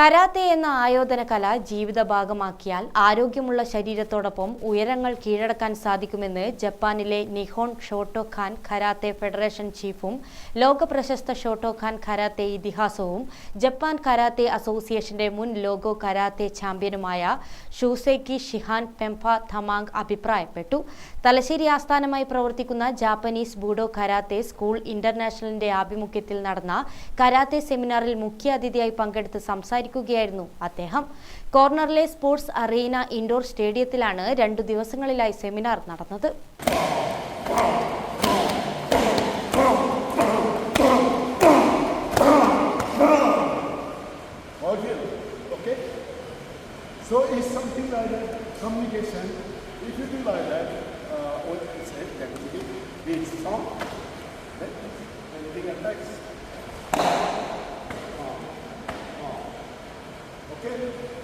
Karate എന്ന ആയോധന കല ജീവിത ഭാഗമാക്കിയാൽ ആരോഗ്യമുള്ള ശരീരത്തോടൊപ്പം ഉയരങ്ങൾ കീഴടക്കാൻ സാധിക്കുമെന്ന് ജപ്പാനിലെ നിഹോൺ ഷോട്ടോ ഖാൻ കരാത്തെ ഫെഡറേഷൻ ചീഫും ലോക പ്രശസ്ത ഷോട്ടോ ഖാൻ കരാത്തെ ഇതിഹാസവും ജപ്പാൻ കരാത്തെ അസോസിയേഷന്റെ മുൻ ലോഗോ കരാത്തെ ചാമ്പ്യനുമായ ഷൂസേക്കി ഷിഹാൻ പെംഫ തമാങ് അഭിപ്രായപ്പെട്ടു. തലശ്ശേരി ആസ്ഥാനമായി പ്രവർത്തിക്കുന്ന ജാപ്പനീസ് ബൂഡോ കരാത്തെ സ്കൂൾ ഇന്റർനാഷണലിന്റെ ആഭിമുഖ്യത്തിൽ നടന്ന കരാത്തെ സെമിനാറിൽ മുഖ്യാതിഥിയായി പങ്കെടുത്ത് സംസാരിക്കുകയായിരുന്നു അദ്ദേഹം. കോർണറിലെ സ്പോർട്സ് അറീന ഇൻഡോർ സ്റ്റേഡിയത്തിലാണ് രണ്ടു ദിവസങ്ങളിലായി സെമിനാർ നടന്നത്. It's strong, then anything attacks. Thank you.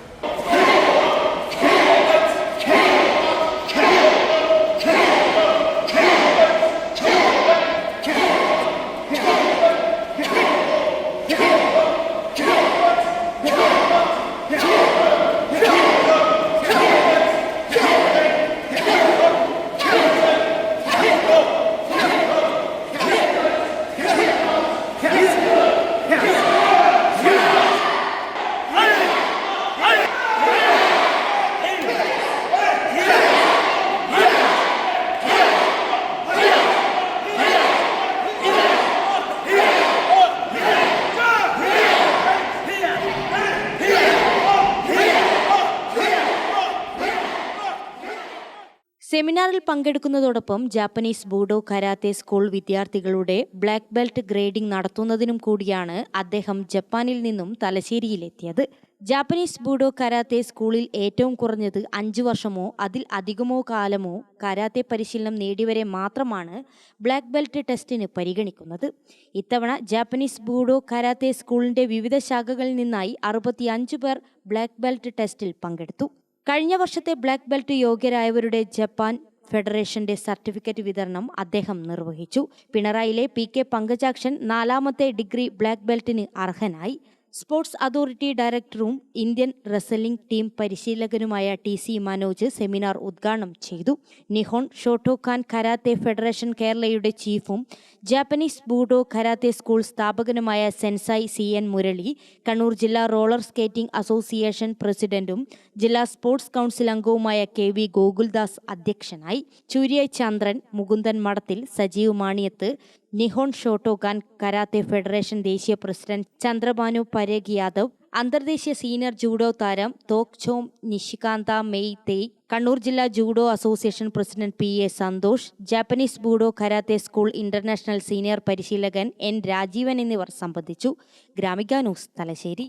സെമിനാറിൽ പങ്കെടുക്കുന്നതോടൊപ്പം ജാപ്പനീസ് ബൂഡോ കരാത്തെ സ്കൂൾ വിദ്യാർത്ഥികളുടെ ബ്ലാക്ക് ബെൽറ്റ് ഗ്രേഡിംഗ് നടത്തുന്നതിനും കൂടിയാണ് അദ്ദേഹം ജപ്പാനിൽ നിന്നും തലശ്ശേരിയിലെത്തിയത്. ജാപ്പനീസ് ബൂഡോ കരാത്തെ സ്കൂളിൽ ഏറ്റവും കുറഞ്ഞത് അഞ്ചു വർഷമോ അതിൽ അധികമോ കാലമോ കരാത്തെ പരിശീലനം നേടിയവരെ മാത്രമാണ് ബ്ലാക്ക് ബെൽറ്റ് ടെസ്റ്റിന് പരിഗണിക്കുന്നത്. ഇത്തവണ ജാപ്പനീസ് ബൂഡോ കരാത്തെ സ്കൂളിന്റെ വിവിധ ശാഖകളിൽ നിന്നായി അറുപത്തിയഞ്ച് പേർ ബ്ലാക്ക് ബെൽറ്റ് ടെസ്റ്റിൽ പങ്കെടുത്തു. കഴിഞ്ഞ വർഷത്തെ ബ്ലാക്ക് ബെൽറ്റ് യോഗ്യരായവരുടെ ജപ്പാൻ ഫെഡറേഷന്റെ സർട്ടിഫിക്കറ്റ് വിതരണം അദ്ദേഹം നിർവഹിച്ചു. പിണറായിലെ പി കെ പങ്കജാക്ഷൻ നാലാമത്തെ ഡിഗ്രി ബ്ലാക്ക് ബെൽറ്റിന് അർഹനായി. സ്പോർട്സ് അതോറിറ്റി ഡയറക്ടറും ഇന്ത്യൻ റെസലിംഗ് ടീം പരിശീലകനുമായ ടി സി മനോജ് സെമിനാർ ഉദ്ഘാടനം ചെയ്തു. നിഹോൺ ഷോട്ടോഖാൻ കരാത്തെ ഫെഡറേഷൻ കേരളയുടെ ചീഫും Japanese budo karate school സ്ഥാപകനുമായ sensei C N Murali Kannur ജില്ലാ റോളർ സ്കേറ്റിംഗ് അസോസിയേഷൻ പ്രസിഡന്റും ജില്ലാ സ്പോർട്സ് കൗൺസിൽ അംഗവുമായ കെ വി ഗോകുൽദാസ് അധ്യക്ഷനായി. Churya Chandran Mukundan Madathil Sajeev Maniyath Nihon Shotokan karate federation ദേശീയ പ്രസിഡന്റ് ചന്ദ്രബാനു പരേഖ് യാദവ് അന്തർദേശീയ senior judo താരം തോക്ചോം നിഷികാന്ത മെയ് തെയ് കണ്ണൂർ ജില്ലാ judo association president P A Santhosh Japanese Budo karate school international senior പരിശീലകൻ എൻ രാജീവൻ എന്നിവർ സംബന്ധിച്ചു. Gramika news Thalassery.